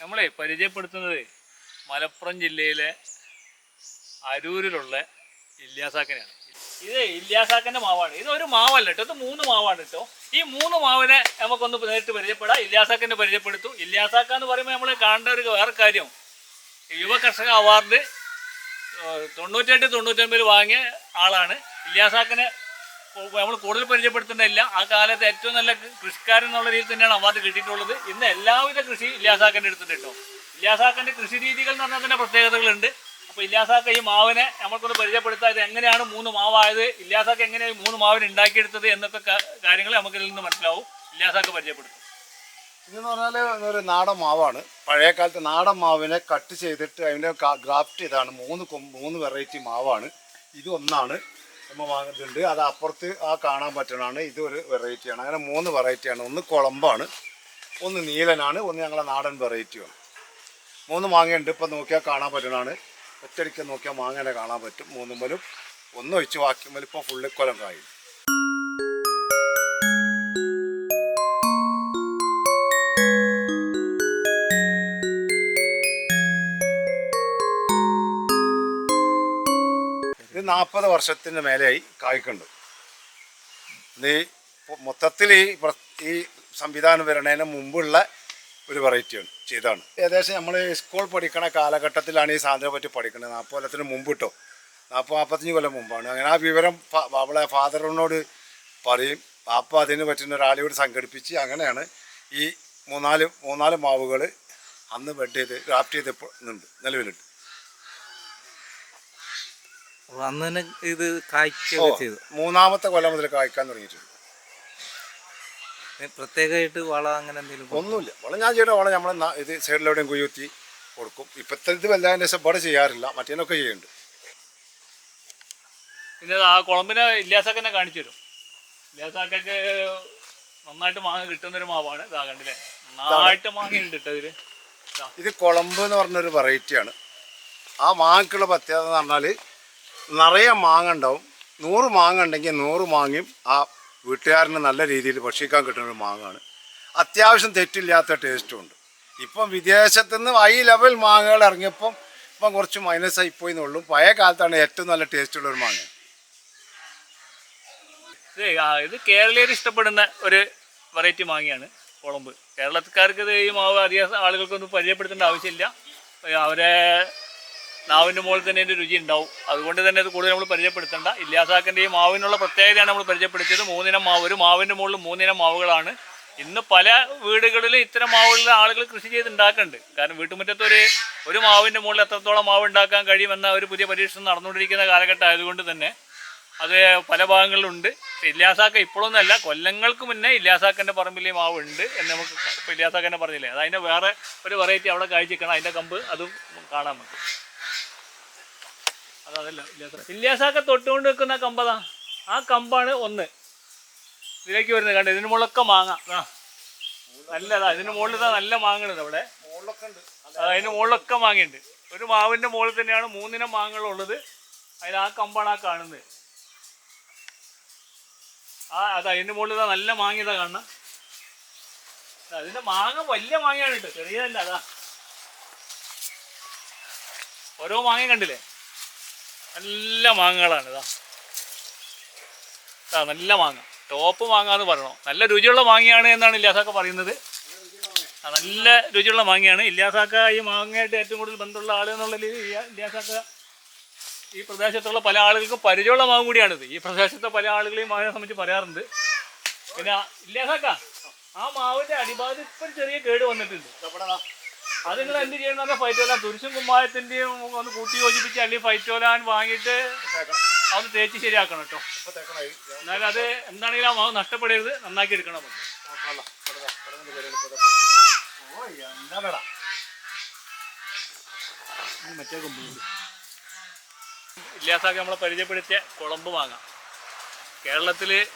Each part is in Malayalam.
നമ്മളെ പരിചയപ്പെടുത്തുന്നത് മലപ്പുറം ജില്ലയിലെ അരൂരിലുള്ള ഇല്യാസാക്കനെയാണ് ഇത് ഇല്യാസാക്കന്റെ മാവാണ്. ഇത് ഒരു മാവല്ല കേട്ടോ. ഇത് മൂന്ന് മാവാണ് കേട്ടോ. ഈ മൂന്ന് മാവിനെ നമുക്കൊന്ന് നേരിട്ട് പരിചയപ്പെടാം. ഇല്യാസാക്കനെ പരിചയപ്പെടുത്തു. ഇല്യാസാക്ക എന്ന് പറയുമ്പോൾ നമ്മൾ കാണേണ്ട ഒരു വേറെ കാര്യം. യുവ കർഷക അവാർഡ് തൊണ്ണൂറ്റെട്ട് തൊണ്ണൂറ്റൊമ്പതിൽ വാങ്ങിയ ആളാണ്. ഇല്യാസാക്കനെ നമ്മൾ കൂടുതൽ പരിചയപ്പെടുത്തേണ്ടതില്ല. ആ കാലത്ത് ഏറ്റവും നല്ല കൃഷിക്കാരൻ എന്നുള്ള രീതിയിൽ തന്നെയാണ് അവാർഡ് കിട്ടിയിട്ടുള്ളത്. ഇന്ന് എല്ലാവിധ കൃഷി ഇല്ലാസാക്കന്റെ അടുത്തുണ്ട് കേട്ടോ. ഇല്ലാസാക്കന്റെ കൃഷി രീതികൾ എന്ന് പറഞ്ഞാൽ തന്നെ പ്രത്യേകതകളുണ്ട്. അപ്പോൾ ഇല്ലാസാക്ക ഈ മാവിനെ നമ്മൾക്കൊന്ന് പരിചയപ്പെടുത്താൻ എങ്ങനെയാണ് മൂന്ന് മാവായത് ഇല്ലാസാക്ക എങ്ങനെയാണ് മൂന്ന് മാവിന് ഉണ്ടാക്കിയെടുത്തത് എന്നൊക്കെ കാര്യങ്ങൾ നമുക്ക് ഇതിൽ നിന്ന് മനസ്സിലാവും. ഇല്ലാസാക്ക പരിചയപ്പെടുത്തും ഇതെന്ന് പറഞ്ഞാൽ ഒരു നാടൻ മാവാണ്. പഴയ കാലത്ത് നാടൻ മാവിനെ കട്ട് ചെയ്തിട്ട് അതിന്റെ ഗ്രാഫ്റ്റ് ചെയ്താണ്. മൂന്ന് മൂന്ന് വെറൈറ്റി മാവാണ്. ഇത് ഒന്നാണ് നമ്മൾ വാങ്ങുന്നുണ്ട്. അത് അപ്പുറത്ത് ആ കാണാൻ പറ്റണതാണ് ഇത് ഒരു വെറൈറ്റിയാണ്. അങ്ങനെ മൂന്ന് വെറൈറ്റിയാണ്. ഒന്ന് കുളമ്പാണ് ഒന്ന് നീലനാണ് ഒന്ന് ഞങ്ങളെ നാടൻ വെറൈറ്റിയാണ്. മൂന്ന് മാങ്ങയുണ്ട്. ഇപ്പം നോക്കിയാൽ കാണാൻ പറ്റണതാണ് ഒറ്റയടിക്ക് നോക്കിയാൽ മാങ്ങനെ കാണാൻ പറ്റും. മൂന്നും ഒന്നൊഴിച്ച് ഒന്ന് ഒഴിച്ച് ബാക്കി ഇപ്പോൾ ഫുള്ള് കൊലം കായും. ഇത് നാൽപ്പത് വർഷത്തിന് മേലെയായി കായ്ക്കുണ്ട് ഈ മൊത്തത്തിൽ ഈ ഈ സംവിധാനം വരണേന് മുമ്പുള്ള ഒരു വെറൈറ്റിയാണ് ചെയ്താണ്. ഏകദേശം നമ്മൾ സ്കൂൾ പഠിക്കണ കാലഘട്ടത്തിലാണ് ഈ സാധനത്തെ പറ്റി പഠിക്കുന്നത്. നാൽപ്പത് കൊല്ലത്തിന് മുമ്പ് കിട്ടും നാൽപ്പത് നാൽപ്പത്തഞ്ച് കൊല്ലം മുമ്പാണ്. അങ്ങനെ ആ വിവരം അവളെ ഫാദറിനോട് പറയും. പാപ്പ അതിന് പറ്റുന്ന ഒരാളെയോട് സംഘടിപ്പിച്ച് അങ്ങനെയാണ് ഈ മൂന്നാൽ മൂന്നാൽ മാവുകൾ അന്ന് ബെഡ് ചെയ്ത് ഗ്രാഫ്റ്റ് ചെയ്തപ്പോൾ ഉണ്ട് നിലവിലുണ്ട്. അന്ന് തന്നെ ഇത് കായ്ക്കുകയൊക്കെ ചെയ്തു. മൂന്നാമത്തെ കൊല്ലം മുതൽ കായ്ക്കാൻ തുടങ്ങിയിട്ടുണ്ട്. പ്രത്യേകമായിട്ട് വള അങ്ങനെ എന്തെങ്കിലും ഒന്നുമില്ല. വള ഞാൻ ചെയ്യുന്ന വള നമ്മൾ ഇത് സൈഡിലെവിടെയും കുയൂത്തി കൊടുക്കും. ഇപ്പോഴത്തെ ഇത് വല്ലാതിന്റെ ശേഷം ഇവിടെ ചെയ്യാറില്ല. മറ്റേനൊക്കെ ചെയ്യുന്നുണ്ട്. പിന്നെ ആ കുളമ്പിനെ ഇല്യാസാക്കനെ കാണിച്ചു തരും. ഇല്ലാസാക്കൊക്കെ നന്നായിട്ട് മാങ്ങ കിട്ടുന്നൊരു മാവാണ്. ഇതാ കണ്ടില്ലേ? നന്നായിട്ട് മാങ്ങ ഉണ്ട് കേട്ടോ ഇതിൽ. ഇത്. കുളമ്പ് എന്ന് പറഞ്ഞൊരു വെറൈറ്റിയാണ് ആ മാങ്ങക്കുള്ള പ്രത്യേകത എന്ന് പറഞ്ഞാൽ നിറയെ മാങ്ങ ഉണ്ടാവും നൂറ് മാങ്ങ ഉണ്ടെങ്കിൽ നൂറ് മാങ്ങയും ആ വീട്ടുകാരന് നല്ല രീതിയിൽ ഭക്ഷിക്കാൻ കിട്ടുന്ന ഒരു മാങ്ങാണ്. അത്യാവശ്യം തെറ്റില്ലാത്ത ടേസ്റ്റും ഉണ്ട്. ഇപ്പം വിദേശത്തു നിന്ന് ഹൈ ലെവൽ മാങ്ങകൾ ഇറങ്ങിയപ്പം ഇപ്പം കുറച്ച് മൈനസ് ആയിപ്പോയി എന്നുള്ളൂ പഴയ കാലത്താണ് ഏറ്റവും നല്ല ടേസ്റ്റുള്ള ഒരു മാങ്ങ. ഇത് കേരളീയർ ഇഷ്ടപ്പെടുന്ന ഒരു വെറൈറ്റി മാങ്ങയാണ് കുളമ്പ് കേരളക്കാർക്ക് ഇത് ഈ മാവ് അധികം ആളുകൾക്കൊന്നും പരിചയപ്പെടുത്തേണ്ട ആവശ്യമില്ല. അവരെ നാവിന്റെ മുകളിൽ തന്നെ അതിന്റെ രുചി ഉണ്ടാവും. അതുകൊണ്ട് തന്നെ അത് കൂടുതൽ നമ്മൾ പരിചയപ്പെടുത്തേണ്ട. ഇല്ലാസാക്കിന്റെ ഈ മാവിനുള്ള പ്രത്യേകതയാണ് നമ്മൾ പരിചയപ്പെടുത്തിയത്. മൂന്നിനം മാവ് ഒരു മാവിന്റെ മുകളിൽ മൂന്നിനം മാവുകളാണ്. ഇന്ന് പല വീടുകളിലും ഇത്തരം മാവുകളിൽ ആളുകൾ കൃഷി ചെയ്ത് ഉണ്ടാക്കുന്നുണ്ട് കാരണം വീട്ടുമുറ്റത്ത് ഒരു ഒരു മാവിന്റെ മുകളിൽ എത്രത്തോളം മാവ് ഉണ്ടാക്കാൻ കഴിയുമെന്ന ഒരു പുതിയ പരീക്ഷണം നടന്നുകൊണ്ടിരിക്കുന്ന കാലഘട്ടം ആയതുകൊണ്ട് തന്നെ അത് പല ഭാഗങ്ങളിലുണ്ട്. ഇല്ലാസാക്ക ഇപ്പോഴൊന്നുമല്ല കൊല്ലങ്ങൾക്ക് മുന്നേ ഇല്ലാസാക്കന്റെ പറമ്പിൽ ഈ മാവ് ഉണ്ട് എന്ന് നമുക്ക് ഇപ്പോൾ ഇല്ലാസാക്കന്റെ പറഞ്ഞില്ലേ? അത് അതിന്റെ വേറെ ഒരു വെറൈറ്റി അവിടെ കാഴ്ചക്കണം അതിന്റെ കമ്പ് അതും കാണാൻ നമുക്ക് അതല്ല തൊട്ടുകൊണ്ട് വെക്കുന്ന കമ്പതാ. ആ കമ്പാണ് ഒന്ന്. ഇതിലേക്ക് വരുന്നത് കണ്ട് ഇതിന് മുളക്ക മാങ്ങ. നല്ലതാ ഇതിന് മുകളിൽ ഇതാ നല്ല മാങ്ങയുണ്ട് അവിടെ. അതിന് മുകളിലൊക്കെ മാങ്ങയുണ്ട്. ഒരു മാവിന്റെ മുകളിൽ തന്നെയാണ് മൂന്നിനം മാങ്ങകളുള്ളത് അതിൽ ആ കമ്പാണ് ആ കാണുന്നത്. ആ അത് അതിന്റെ മുകളിൽ ഇതാ നല്ല മാങ്ങ ഇതാ കാണണം അതിന്റെ മാങ്ങ വലിയ മാങ്ങയാണ് കേട്ടോ ചെറിയതല്ല അതാ. ഓരോ മാങ്ങയും കണ്ടില്ലേ? നല്ല മാങ്ങകളാണ് ഇതാ. ഇതാ നല്ല മാങ്ങ. ടോപ്പ് മാങ്ങ എന്ന് പറയണോ? നല്ല രുചിയുള്ള മാങ്ങയാണ് എന്നാണ് ഇല്ലാസാക്ക പറയുന്നത്. നല്ല രുചിയുള്ള മാങ്ങയാണ്. ഇല്ലാസാക്ക ഈ മാങ്ങയായിട്ട് ഏറ്റവും കൂടുതൽ ബന്ധമുള്ള ആൾ എന്നുള്ള ഇല്ലാസാക്ക ഈ പ്രദേശത്തുള്ള പല ആളുകൾക്കും പരിചയമുള്ള മാങ്ങ കൂടിയാണിത് ഈ പ്രദേശത്തെ പല ആളുകളെയും മാവിനെ സംബന്ധിച്ച് പറയാറുണ്ട്. പിന്നെ ഇല്ലാസാക്ക ആ മാവിന്റെ അടിഭാഗത്ത് ഇപ്പം ചെറിയ കേട് വന്നിട്ടുണ്ട്. അത് നിങ്ങൾ എന്ത് ചെയ്യണം പറഞ്ഞാൽ ഫൈറ്റോലാൻ തുരിശും കുമ്മായത്തിന്റെയും ഒന്ന് കൂട്ടി യോജിപ്പിച്ച് അല്ലെങ്കിൽ ഫൈറ്റോലാൻ വാങ്ങിയിട്ട് അത് തേച്ച് ശരിയാക്കണം കേട്ടോ. എന്നാലും അത് എന്താണെങ്കിലും ആ നഷ്ടപ്പെടരുത്. നന്നാക്കി എടുക്കണം മറ്റേ. ഇല്ലാസാക്കി നമ്മളെ പരിചയപ്പെടുത്തിയ കുളമ്പ് വാങ്ങാം. കേരളത്തിൽ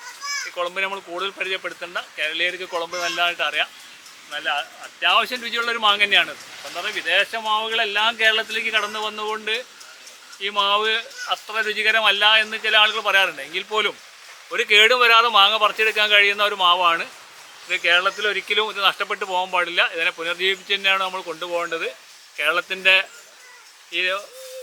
ഈ കുളമ്പ് നമ്മൾ കൂടുതൽ പരിചയപ്പെടുത്തേണ്ട. കേരളീയർക്ക് കുളമ്പ് നല്ലതായിട്ട് അറിയാം. നല്ല അത്യാവശ്യം രുചിയുള്ള ഒരു മാങ്ങ തന്നെയാണ്. എന്താ വിദേശ മാവുകളെല്ലാം കേരളത്തിലേക്ക് കടന്നു വന്നുകൊണ്ട് ഈ മാവ് അത്ര രുചികരമല്ല എന്ന് ചില ആളുകൾ പറയാറുണ്ട്. എങ്കിൽ പോലും ഒരു കേടും വരാതെ മാങ്ങ പറിച്ചെടുക്കാൻ കഴിയുന്ന ഒരു മാവാണ്. ഇത് കേരളത്തിൽ ഒരിക്കലും ഇത് നഷ്ടപ്പെട്ടു പോകാൻ പാടില്ല. ഇതിനെ പുനർജീവിപ്പിച്ച് തന്നെയാണ് നമ്മൾ കൊണ്ടുപോകേണ്ടത്. കേരളത്തിന്റെ ഈ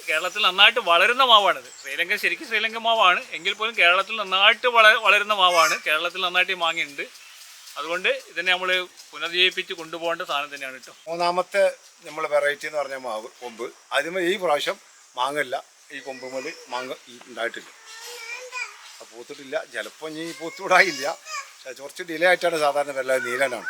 കേരളത്തിൽ നന്നായിട്ട് വളരുന്ന മാവാണിത്. ശ്രീലങ്ക ശരിക്കും ശ്രീലങ്കൻ മാവാണ്. എങ്കിൽ പോലും കേരളത്തിൽ നന്നായിട്ട് വള വളരുന്ന മാവാണ്. കേരളത്തിൽ നന്നായിട്ട് ഈ മാങ്ങയുണ്ട്. അതുകൊണ്ട് ഇതിനെ നമ്മൾ പുനർജീവിപ്പിച്ച് കൊണ്ടുപോകേണ്ട സാധനം തന്നെയാണ് കേട്ടോ. മൂന്നാമത്തെ നമ്മൾ വെറൈറ്റി എന്ന് പറഞ്ഞ മാവ് കൊമ്പ്. അതിന് ഈ പ്രാവശ്യം മാങ്ങില്ല ഈ കൊമ്പ് മുതൽ മാങ്ങ ഉണ്ടായിട്ടില്ല. പൂത്തിട്ടില്ല. ചിലപ്പോൾ ഇനി പൂത്തുവിടായില്ല കുറച്ച് ഡിലേ ആയിട്ടാണ് സാധാരണ വെള്ളം നീലനാണ്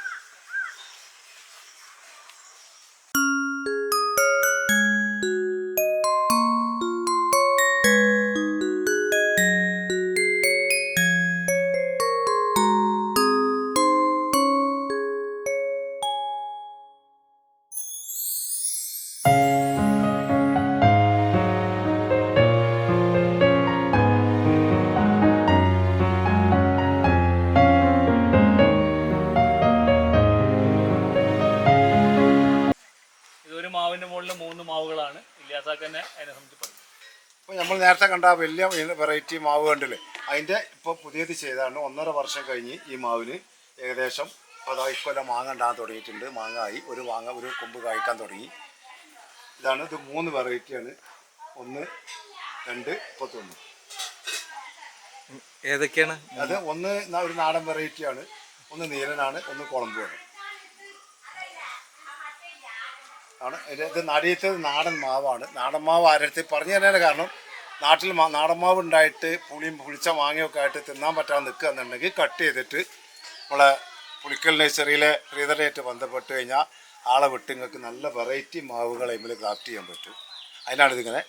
മാവിന്റെ മുകളിൽ മൂന്ന് മാവുകളാണ്. ഇല്ലാസാക്കന്നെ അതിനെ സംബന്ധിച്ച് പറയും. നമ്മൾ നേരത്തെ കണ്ട ആ വലിയ വെറൈറ്റി മാവ് കണ്ടില്ലേ? അതിന്റെ ഇപ്പോൾ പുതിയത് ചെയ്താണ്. ഒന്നര വർഷം കഴിഞ്ഞ് ഈ മാവിന് ഏകദേശം അതാ ഇക്കൊല്ലം മാങ്ങ ഉണ്ടാകാൻ തുടങ്ങിയിട്ടുണ്ട്. മാങ്ങായി ഒരു മാങ്ങ ഒരു കൊമ്പ് കായ്ക്കാൻ തുടങ്ങി. ഇതാണ് ഇത് മൂന്ന് വെറൈറ്റിയാണ്. ഒന്ന് രണ്ട് മുപ്പത്തൊന്ന്. ഏതൊക്കെയാണ്? അത് ഒന്ന് ന- ഒരു നാടൻ വെറൈറ്റിയാണ്. ഒന്ന് നീലനാണ് ഒന്ന് കുളമ്പുമാണ് ആണ്. ഇത് നടിയത്തെ നാടൻ മാവാണ്. നാടൻ മാവ് ആരടുത്ത് പറഞ്ഞു തരാൻ കാരണം നാട്ടിൽ നാടൻ മാവ് ഉണ്ടായിട്ട് പുളിയും പുളിച്ച മാങ്ങയൊക്കെ ആയിട്ട് തിന്നാൻ പറ്റാതെ നിൽക്കുക എന്നുണ്ടെങ്കിൽ കട്ട് ചെയ്തിട്ട് നമ്മളെ പുളിക്കൽ നഴ്സറിയിലെ ശ്രീധരനായിട്ട് ബന്ധപ്പെട്ട് കഴിഞ്ഞാൽ ആളെ വിട്ട് നിങ്ങൾക്ക് നല്ല വെറൈറ്റി മാവുകളെ അതിൽ ക്രാഫ്റ്റ് ചെയ്യാൻ പറ്റും. അതിനാണ് ഇതിങ്ങനെ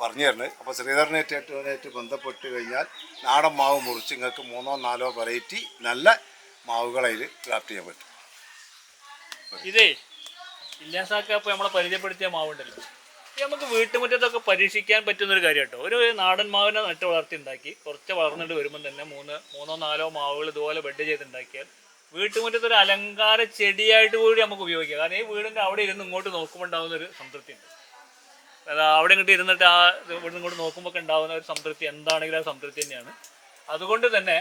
പറഞ്ഞു തരുന്നത്. അപ്പോൾ ശ്രീധരനായിട്ട് ബന്ധപ്പെട്ട് കഴിഞ്ഞാൽ നാടൻ മാവ് മുറിച്ച് നിങ്ങൾക്ക് മൂന്നോ നാലോ വെറൈറ്റി നല്ല മാവുകൾ അതിൽ ക്രാഫ്റ്റ് ചെയ്യാൻ പറ്റും. ഇതേ ഇല്ലാസാക്ക ഇപ്പോൾ നമ്മളെ പരിചയപ്പെടുത്തിയ മാവുണ്ടല്ലോ. ഇത് നമുക്ക് വീട്ടുമുറ്റത്തൊക്കെ പരീക്ഷിക്കാൻ പറ്റുന്നൊരു കാര്യം കേട്ടോ ഒരു നാടൻ മാവിനെ നട്ട് വളർത്തി ഉണ്ടാക്കി കുറച്ച് വളർന്നിട്ട് വരുമ്പോൾ തന്നെ മൂന്ന് മൂന്നോ നാലോ മാവുകൾ ഇതുപോലെ ബെഡ് ചെയ്തുണ്ടാക്കിയാൽ വീട്ടുമുറ്റത്ത് ഒരു അലങ്കാര ചെടിയായിട്ട് കൂടി നമുക്ക് ഉപയോഗിക്കാം. കാരണം ഈ വീടിന്റെ അവിടെ ഇരുന്ന് ഇങ്ങോട്ട് നോക്കുമ്പോൾ ഉണ്ടാകുന്ന ഒരു സംതൃപ്തി ഉണ്ട് അതായത് അവിടെ ഇങ്ങോട്ട് ഇരുന്നിട്ട് ആ ഇവിടെ ഇങ്ങോട്ട് നോക്കുമ്പോൾ ഉണ്ടാകുന്ന ഒരു സംതൃപ്തി എന്താണെങ്കിലും ആ സംതൃപ്തി തന്നെയാണ്. അതുകൊണ്ട് തന്നെ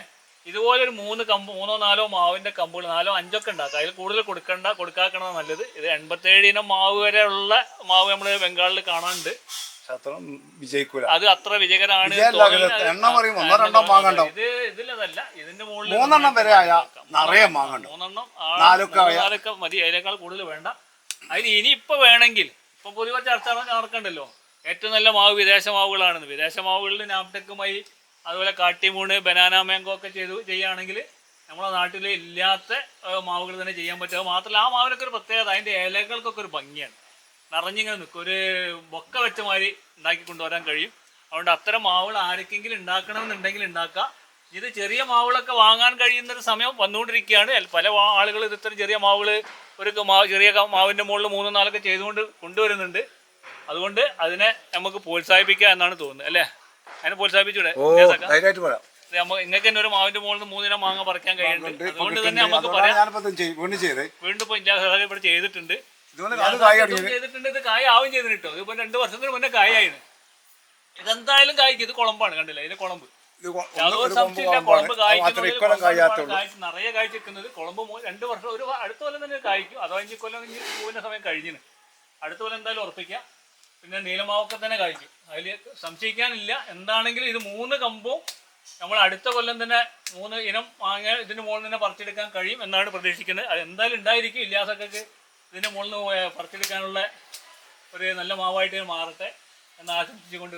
ഇതുപോലെ ഒരു മൂന്ന് കമ്പ് മൂന്നോ നാലോ മാവിന്റെ കമ്പുകൾ നാലോ അഞ്ചൊക്കെ ഉണ്ടാക്കുക അതിൽ കൂടുതൽ കൊടുക്കണ്ട കൊടുക്കാക്കണത് നല്ലത്. ഇത് എൺപത്തേഴ് ഇനം മാവ് വരെ ഉള്ള മാവ് നമ്മൾ ബംഗാളിൽ കാണാനുണ്ട്. വിജയിക്കൂല. അത് അത്ര വിജയകരമാണ്. എണ്ണം പറയും, ഒന്നോ രണ്ടോ ഇത് ഇതിലതല്ല. ഇതിന്റെ മുകളിൽ മൂന്നെണ്ണം വരെ ആയ നിറയെ. മൂന്നെണ്ണം നാലൊക്കെ നാലൊക്കെ മതി. അതിനേക്കാൾ കൂടുതൽ വേണ്ട. അതിന് ഇനി ഇപ്പൊ വേണമെങ്കിൽ ഇപ്പൊ പൊതുവെ ചർച്ച നടക്കണ്ടല്ലോ. ഏറ്റവും നല്ല മാവ് വിദേശ മാവുകളാണ് വിദേശ മാവുകളിൽ നാപ്ടെക്കുമായി അതുപോലെ കാട്ടിമൂണ് ബനാന മാങ്കോ ഒക്കെ ചെയ്തു ചെയ്യുകയാണെങ്കിൽ നമ്മുടെ നാട്ടിൽ ഇല്ലാത്ത മാവുകൾ തന്നെ ചെയ്യാൻ പറ്റുക മാത്രമല്ല ആ മാവിനൊക്കെ ഒരു പ്രത്യേകത. അതിന്റെ ഇലകൾക്കൊക്കെ ഒരു ഭംഗിയാണ്. നിറഞ്ഞിങ്ങനെ നിൽക്കും ഒരു ബൊക്ക വെച്ച മാതിരി ഉണ്ടാക്കി കൊണ്ടുവരാൻ കഴിയും. അതുകൊണ്ട് അത്തരം മാവുകൾ ആർക്കെങ്കിലും ഉണ്ടാക്കണമെന്നുണ്ടെങ്കിൽ ഉണ്ടാക്കാം. ഇത് ചെറിയ മാവുകളൊക്കെ വാങ്ങാൻ കഴിയുന്ന ഒരു സമയം വന്നുകൊണ്ടിരിക്കുകയാണ്. പല ആളുകൾ ഇത് ഇത്തരം ചെറിയ മാവുകൾ ഒരു മാവ് ചെറിയ മാവിന്റെ മുകളിൽ മൂന്നോ നാലൊക്കെ ചെയ്തുകൊണ്ട് കൊണ്ടുവരുന്നുണ്ട്. അതുകൊണ്ട് അതിനെ നമുക്ക് പ്രോത്സാഹിപ്പിക്കുക എന്നാണ് തോന്നുന്നത് അല്ലേ? അതിനെ പ്രോത്സാഹിപ്പിച്ചൂടെ? ഓ? ധൈര്യമായിട്ട് പറയാം. നിങ്ങൾക്ക് തന്നെ ഒരു മാവിന്റെ മുകളിൽ നിന്ന് മൂന്നിനം മാങ്ങ പറിക്കാൻ കഴിയുന്നുണ്ട്. അതുകൊണ്ട് തന്നെ. നമുക്ക് പറയാം. വീണ്ടും ചെയ്ത്. വീണ്ടും ഇപ്പൊ ഇന്ത്യ ഇവിടെ ചെയ്തിട്ടുണ്ട്. ചെയ്തിട്ടുണ്ട് ഇത് കായ ആവും ചെയ്തിട്ട് കേട്ടോ. ഇതിപ്പോ രണ്ട് വർഷത്തിന് മുന്നേ കായായിരുന്നു. ഇതെന്തായാലും കായ്ക്കും ഇത് കുളമ്പാണ് കണ്ടില്ല? ഇതിന് കുളമ്പ്. കുളമ്പ് കായ്ച്ച് നിറയെ കായ്ച്ചിരിക്കുന്നത് കുളമ്പ് രണ്ട് വർഷം ഒരു അടുത്ത കൊല്ലം തന്നെ കായ്ക്കും. അതോ അഞ്ച് കൊല്ലം പൂവിന്റെ സമയം കഴിഞ്ഞിന്. അടുത്ത കൊല്ലം എന്തായാലും ഉറപ്പിക്കാം. പിന്നെ നീലമാവൊക്കെ തന്നെ കഴിച്ചു അതിൽ സംശയിക്കാനില്ല. എന്താണെങ്കിലും ഇത് മൂന്ന് കമ്പും നമ്മൾ അടുത്ത കൊല്ലം തന്നെ മൂന്ന് ഇനം വാങ്ങിയാൽ ഇതിന് മുകളിൽ തന്നെ പറിച്ചെടുക്കാൻ കഴിയും എന്നാണ് പ്രതീക്ഷിക്കുന്നത്. അത് എന്തായാലും ഉണ്ടായിരിക്കും. ഇല്ലാസക്കൊക്കെ ഇതിന്റെ മുകളിൽ നിന്ന് പറിച്ചെടുക്കാനുള്ള ഒരു നല്ല മാവായിട്ട് മാറട്ടെ എന്ന് ആശംസിച്ചുകൊണ്ട്